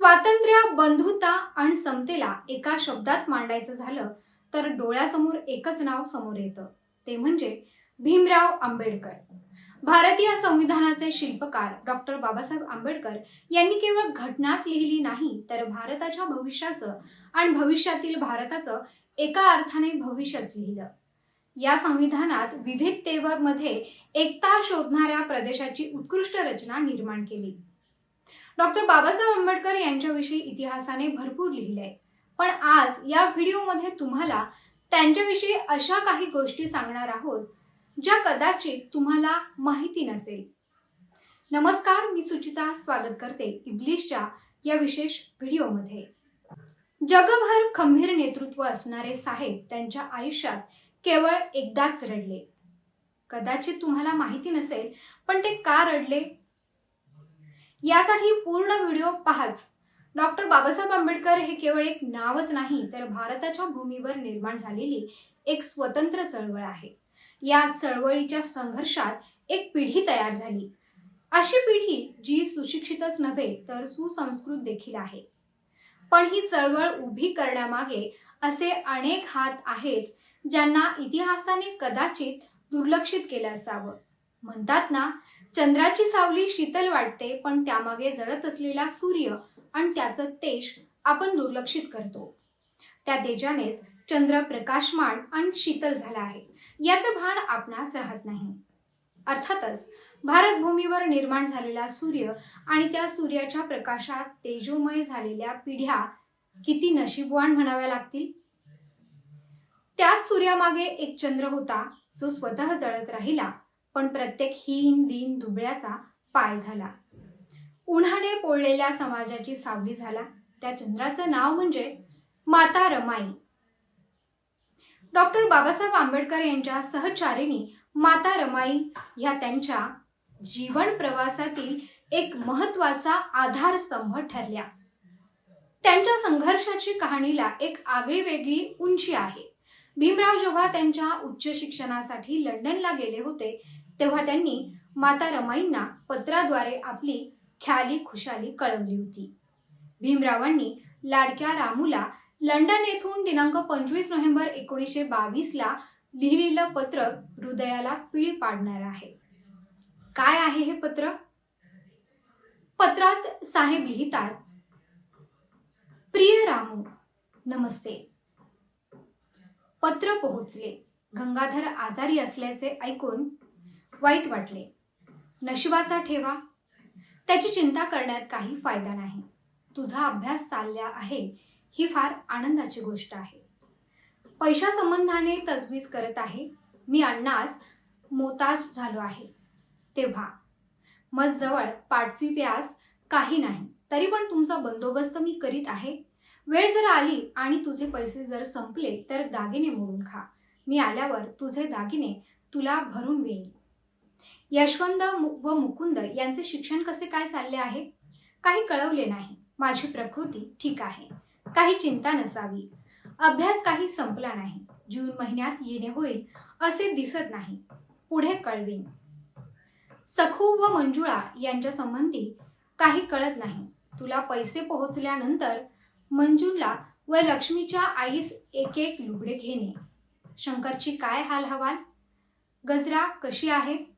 स्वातंत्र्य बंधुता आणि समतेला एका शब्दात मांडायचं झालं तर डोळ्यासमोर एकच नाव समोर येतं. ते म्हणजे भीमराव आंबेडकर. भारतीय संविधानाचे शिल्पकार डॉक्टर बाबासाहेब आंबेडकर यांनी केवळ घटनाच लिहिली नाही तर भारताच्या भविष्याचं आणि भविष्यातील भारताचं एका अर्थाने भविष्यच लिहिलं. या संविधानात विविधतेवर मध्ये एकता शोधणाऱ्या प्रदेशाची उत्कृष्ट रचना निर्माण केली. डॉक्टर बाबासाहेब आंबेडकर यांच्याविषयी इतिहासाने भरपूर लिहिलंय. पण आज या व्हिडिओमध्ये तुम्हाला त्यांच्याविषयी अशा काही गोष्टी सांगणार आहोत ज्या कदाचित तुम्हाला माहिती नसेल. नमस्कार मी सुचिता स्वागत करते इब्लिशच्या या विशेष व्हिडिओमध्ये. जगभर खंबीर नेतृत्व असणारे साहेब त्यांच्या आयुष्यात केवळ एकदाच रडले. कदाचित तुम्हाला माहिती नसेल पण ते का रडले? यासाठी पूर्ण व्हिडिओ पाहाच. डॉक्टर बाबासाहेब आंबेडकर हे केवळ एक नावच नाही तर भारताच्या भूमीवर निर्माण झालेली एक स्वतंत्र चळवळ आहे. या चळवळीच्या संघर्षात एक पिढी तयार झाली. अशी पिढी जी सुशिक्षितच नव्हे तर सुसंस्कृत देखील आहे. पण ही चळवळ उभी करण्यामागे असे अनेक हात आहेत ज्यांना इतिहासाने कदाचित दुर्लक्षित केलं असावं. म्हणतात ना चंद्राची सावली शीतल वाटते पण त्यामागे जळत असलेला सूर्य आणि त्याचं तेज आपण दुर्लक्षित करतो. त्या तेजानेच चंद्र प्रकाशमान आणि शीतल झाला आहे. याचं भान आपणास राहत नाही. अर्थातच भारत भूमीवर निर्माण झालेला सूर्य आणि त्या सूर्याच्या प्रकाशात तेजोमय झालेल्या पिढ्या किती नशीबवान म्हणाव्या लागतील? त्याच सूर्यामागे एक चंद्र होता जो स्वतः जळत राहिला. पण प्रत्येक हीन दिन दुबळ्याचा पाय झाला. उन्हाने पोळलेल्या समाजाची सावली झाला. त्या चंद्राचं नाव म्हणजे माता रमाई. डॉक्टर बाबासाहेब आंबेडकर यांच्या सहचारिणी माता रमाई ह्या त्यांच्या जीवन प्रवासातील एक महत्त्वाचा आधारस्तंभ ठरल्या. त्यांच्या संघर्षाची कहाणीला एक आगळी वेगळी उंची आहे. भीमराव जेव्हा त्यांच्या उच्च शिक्षणासाठी लंडनला गेले होते तेव्हा त्यांनी माता रमाईंना पत्राद्वारे आपली ख्याली खुशाली कळवली होती. भीमरावांनी लाडक्या रामूला लंडन येथून दिनांक पंचवीस नोव्हेंबर एकोणीसशे बावीस ला लिहिलेलं पत्र हृदयाला पीळ पाडणार आहे. काय आहे हे पत्र? पत्रात साहेब लिहितात प्रिय रामू नमस्ते. पत्र पोहोचले. गंगाधर आजारी असल्याचे ऐकून वाईट वाटले. नशिबाचा ठेवा. त्याची चिंता करण्यात काही फायदा नाही. तुझा अभ्यास चालला आहे ही फार आनंदाची गोष्ट आहे. पैशा संबंधाने तजवीज करत आहे. मी अण्णास मोताज झालो आहे. तेव्हा मग जवळ पाठवी व्यास काही नाही. तरी पण तुमचा बंदोबस्त मी करीत आहे. वेळ जर आली आणि तुझे पैसे जर संपले तर दागिने मोडून खा. मी आल्यावर तुझे दागिने तुला भरून येईल यशवंत व मुकुंद यांचे शिक्षण कसे काय चालले आहे? काही कळवले नाही. माझी प्रकृती ठीक आहे. काही चिंता नसावी. अभ्यास काही संपला नाही. जून महिन्यात येणे होईल असे दिसत नाही. पुढे कळवीन. सखू व मंजुळा यांच्या संबंधी काही कळत नाही. तुला पैसे पोहोचल्यानंतर मंजूला व लक्ष्मीच्या आईस एक एक लुगडे घेणे. शंकरची काय हाल हवाल गजरा कशी आहे?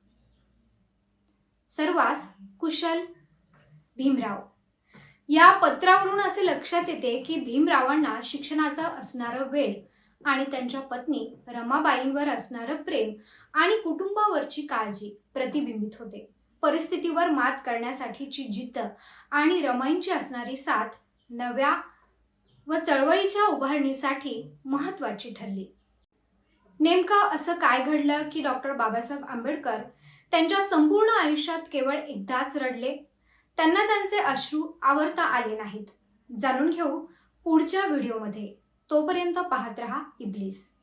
सर्वास कुशल भीमराव. या पत्रावरून असे लक्षात येते की भीमरावांना शिक्षणाचा असणारं वेळ आणि त्यांच्या पत्नी रमाबाईंवर असणारं प्रेम आणि कुटुंबावरची काळजी प्रतिबिंबित होते. परिस्थितीवर मात करण्यासाठीची जिद्द आणि रमाईंची असणारी साथ नव्या व चळवळीच्या उभारणीसाठी महत्वाची ठरली. नेमकं असं काय घडलं की डॉक्टर बाबासाहेब आंबेडकर त्यांच्या संपूर्ण आयुष्यात केवळ एकदाच रडले. त्यांना त्यांचे अश्रू आवरता आले नाहीत. जाणून घेऊ पुढच्या व्हिडिओमध्ये. तोपर्यंत पाहत रहा इब्लिस.